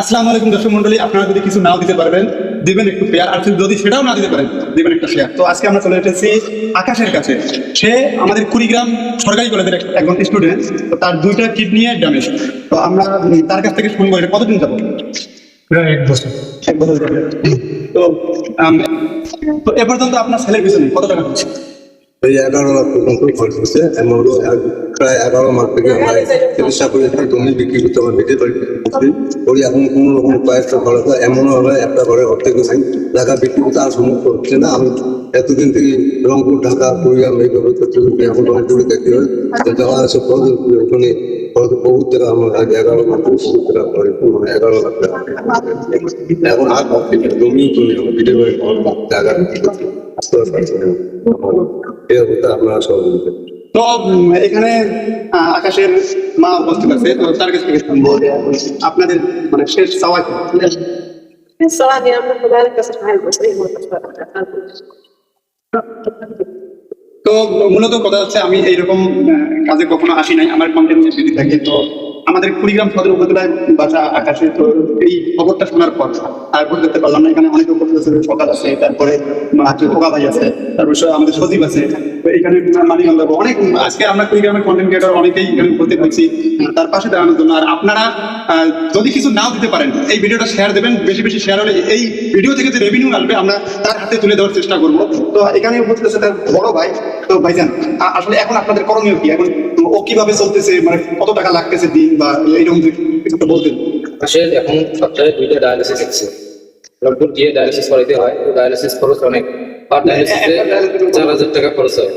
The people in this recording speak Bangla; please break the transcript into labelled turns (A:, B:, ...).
A: আসসালামু আলাইকুম দর্শক মন্ডলী আপনারা যদি কিছু নাও দিতে পারবেন দিবেন একটু পেয়ার আর যদি সেটাও না দিতে পারেন দিবেন একটা শেয়ার তো আজকে আমরা চলে এসেছি আকাশের কাছে। সে আমাদের কুড়িগ্রাম সরকারি কলেজের একজন স্টুডেন্ট তো তার দুইটা কিডনি ড্যামেজ তো আমরা তার কাছ থেকে শুনব এটা কতদিন যাব
B: প্রায় এক বছর।
A: এক বছর তো তো এ পর্যন্ত আপনার ছেলের পিছনে কত টাকা হচ্ছে
C: এই এগারো লাখ পর্যন্ত খরচ হচ্ছে। এমন প্রায় এগারো মাস থেকে আমরা চিকিৎসা করে বিক্রি করতে আমরা বিক্রি করি। করি এখন কোনো রকম কয়েকটা খরচ হয় একটা ঘরে অর্ধেক হচ্ছে ঢাকা বিক্রি করতে আর সম্ভব হচ্ছে না। আমি এতদিন থেকে রংপুর, ঢাকা, কুড়িগ্রাম এইভাবে এখন রংপুরে দেখতে হয়? খরচ ওখানে এখানে
A: আকাশের মা উপস্থিত আছে তার কাছে আপনাদের মানে শেষ
D: সবাই সবাই আমরা প্রধানের
A: তো মূলত কথা হচ্ছে আমি এইরকম কাজে কখনো আসি নাই, আমার কন্টেন্ট যদি থাকে, তো আমাদের কুড়িগ্রাম সদর উপজেলায় বাসা আকাশে, তো এই খবরটা শোনার পর আর দেখতে পারলাম না, এখানে অনেক আছে, সকাল আছে, তারপরে খোকা ভাই আছে, তারপর আমাদের সজীব আছে এখানে যাব। অনেক, আজকে আমরা কুড়িগ্রামের কন্টেন্ট ক্রিয়েটর অনেকেই এখানে উপস্থিত হয়েছি, তার পাশে দাঁড়ানোর জন্য। আর আপনারা যদি কিছু নাও দিতে পারেন, এই ভিডিওটা শেয়ার দেবেন, বেশি বেশি শেয়ার হলে এই ভিডিও থেকে যে রেভিনিউ আসবে, আমরা তার হাতে তুলে দেওয়ার চেষ্টা করব। তো এখানে উপস্থিত আছে তার বড় ভাই। তো ভাইজান আসলে এখন আপনাদের করণীয় কি? এখন ও কীভাবে চলতেছে? মানে কত টাকা লাগতেছে দিন বা এইরকম একটা বলতেন।
E: আসলে এখন সপ্তাহে দুইটা ডায়ালিসিস হচ্ছে রংপুর গিয়ে ডায়ালিসিস করাইতে হয়। ডায়ালিসিস খরচ অনেক। ডায়ালিসিসে চার হাজার টাকা খরচ হয়।